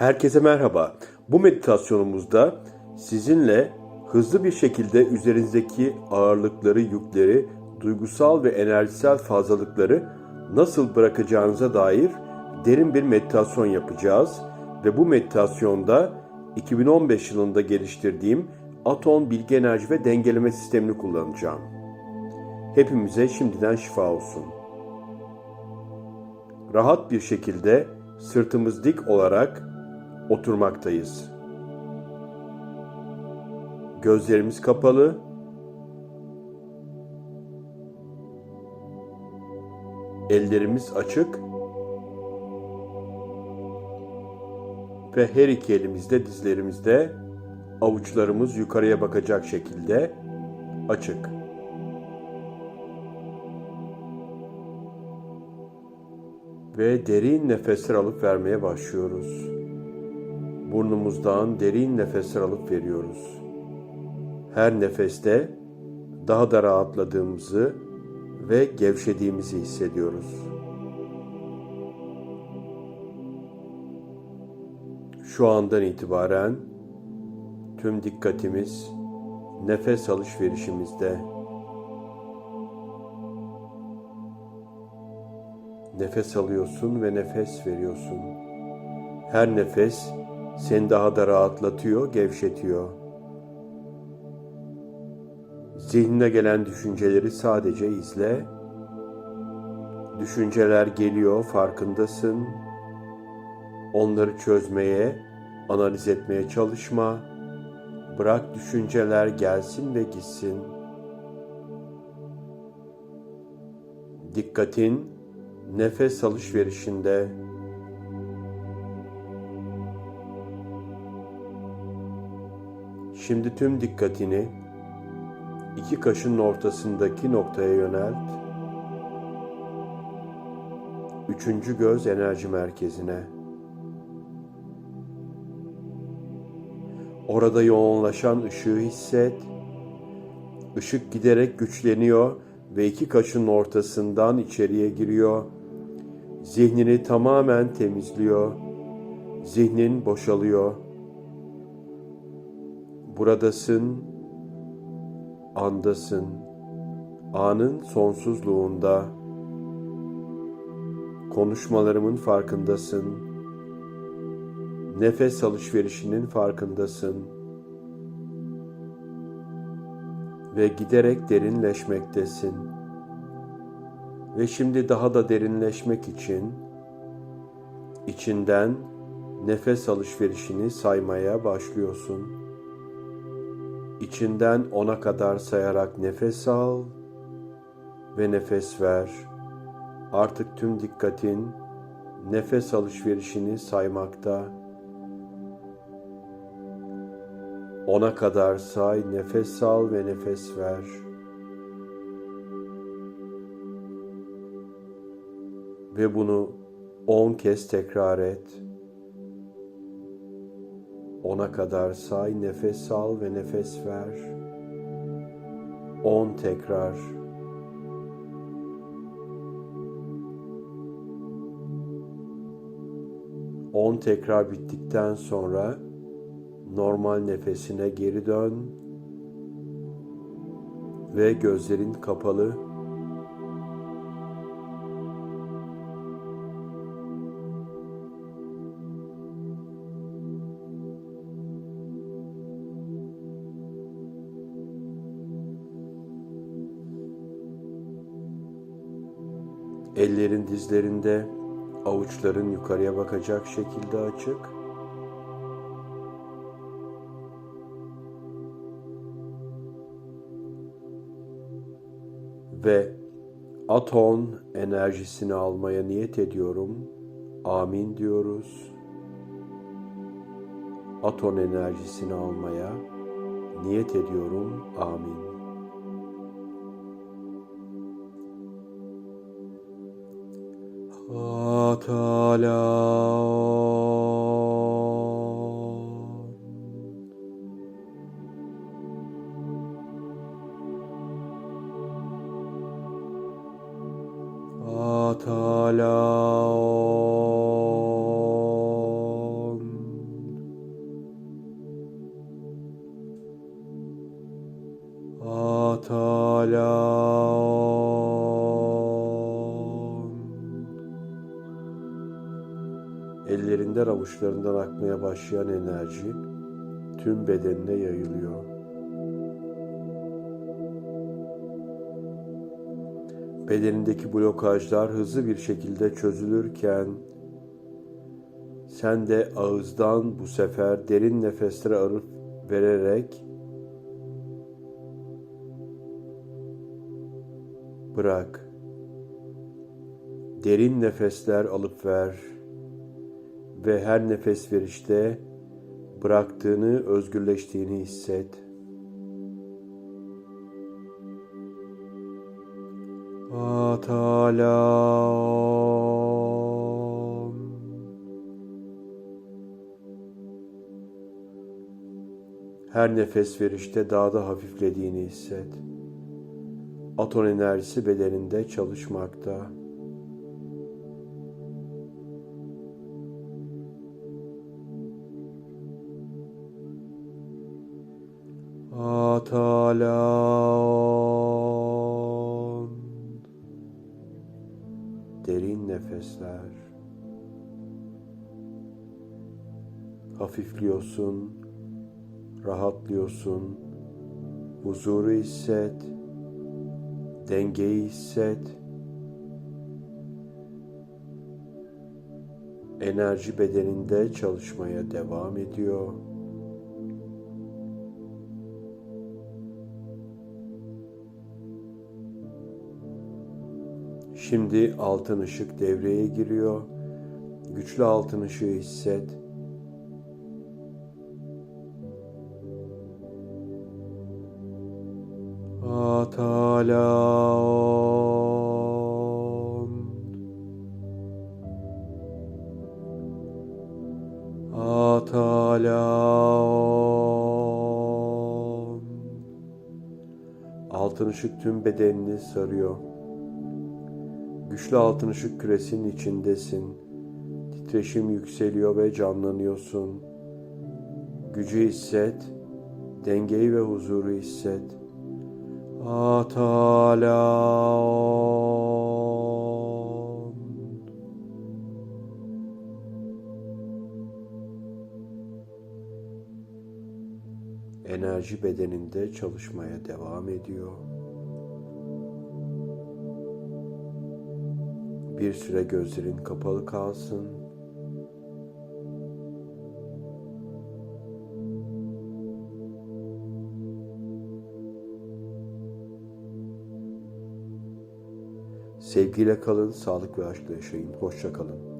Herkese merhaba. Bu meditasyonumuzda sizinle hızlı bir şekilde üzerinizdeki ağırlıkları, yükleri, duygusal ve enerjisel fazlalıkları nasıl bırakacağınıza dair derin bir meditasyon yapacağız ve bu meditasyonda 2015 yılında geliştirdiğim Aton bilgi enerji ve dengeleme sistemini kullanacağım. Hepimize şimdiden şifa olsun. Rahat bir şekilde sırtımız dik olarak oturmaktayız. Gözlerimiz kapalı. Ellerimiz açık. Ve her iki elimizde dizlerimizde avuçlarımız yukarıya bakacak şekilde açık. Ve derin nefesler alıp vermeye başlıyoruz. Burnumuzdan derin nefesler alıp veriyoruz. Her nefeste daha da rahatladığımızı ve gevşediğimizi hissediyoruz. Şu andan itibaren tüm dikkatimiz nefes alışverişimizde. Nefes alıyorsun ve nefes veriyorsun. Her nefes seni daha da rahatlatıyor, gevşetiyor. Zihnine gelen düşünceleri sadece izle. Düşünceler geliyor, farkındasın. Onları çözmeye, analiz etmeye çalışma. Bırak düşünceler gelsin ve gitsin. Dikkatin nefes alışverişinde. Şimdi tüm dikkatini iki kaşın ortasındaki noktaya yönelt. Üçüncü göz enerji merkezine. Orada yoğunlaşan ışığı hisset. Işık giderek güçleniyor ve iki kaşın ortasından içeriye giriyor. Zihnini tamamen temizliyor. Zihnin boşalıyor. Buradasın, andasın, anın sonsuzluğunda. Konuşmalarımın farkındasın. Nefes alışverişinin farkındasın. Ve giderek derinleşmektesin. Ve şimdi daha da derinleşmek için içinden nefes alışverişini saymaya başlıyorsun. İçinden ona kadar sayarak nefes al ve nefes ver. Artık tüm dikkatin nefes alışverişini saymakta. Ona kadar say, nefes al ve nefes ver. Ve bunu on kez tekrar et. Ona kadar say, nefes al ve nefes ver. On tekrar. On tekrar bittikten sonra normal nefesine geri dön ve gözlerin kapalı. Ellerin dizlerinde, avuçların yukarıya bakacak şekilde açık. Ve aton enerjisini almaya niyet ediyorum. Amin diyoruz. Aton enerjisini almaya niyet ediyorum. Amin. Atalan Ellerinden avuçlarından akmaya başlayan enerji tüm bedenine yayılıyor. Bedenindeki blokajlar hızlı bir şekilde çözülürken sen de ağızdan bu sefer derin nefesler alıp vererek bırak. Derin nefesler alıp ver ve her nefes verişte bıraktığını, özgürleştiğini hisset. Atalam. Her nefes verişte daha da hafiflediğini hisset. Aton enerjisi bedeninde çalışmakta. Atalan. Derin nefesler. Hafifliyorsun, rahatlıyorsun. Huzuru hisset, dengeyi hisset. Enerji bedeninde çalışmaya devam ediyor. Şimdi altın ışık devreye giriyor. Güçlü altın ışığı hisset. Atalan. Atalan. Altın ışık tüm bedenini sarıyor. Güçlü altın ışık küresinin içindesin. Titreşim yükseliyor ve canlanıyorsun. Gücü hisset, dengeyi ve huzuru hisset. Atalan. Enerji bedeninde çalışmaya devam ediyor. Bir süre gözlerin kapalı kalsın. Sevgiyle kalın, sağlık ve aşkla yaşayın. Hoşça kalın.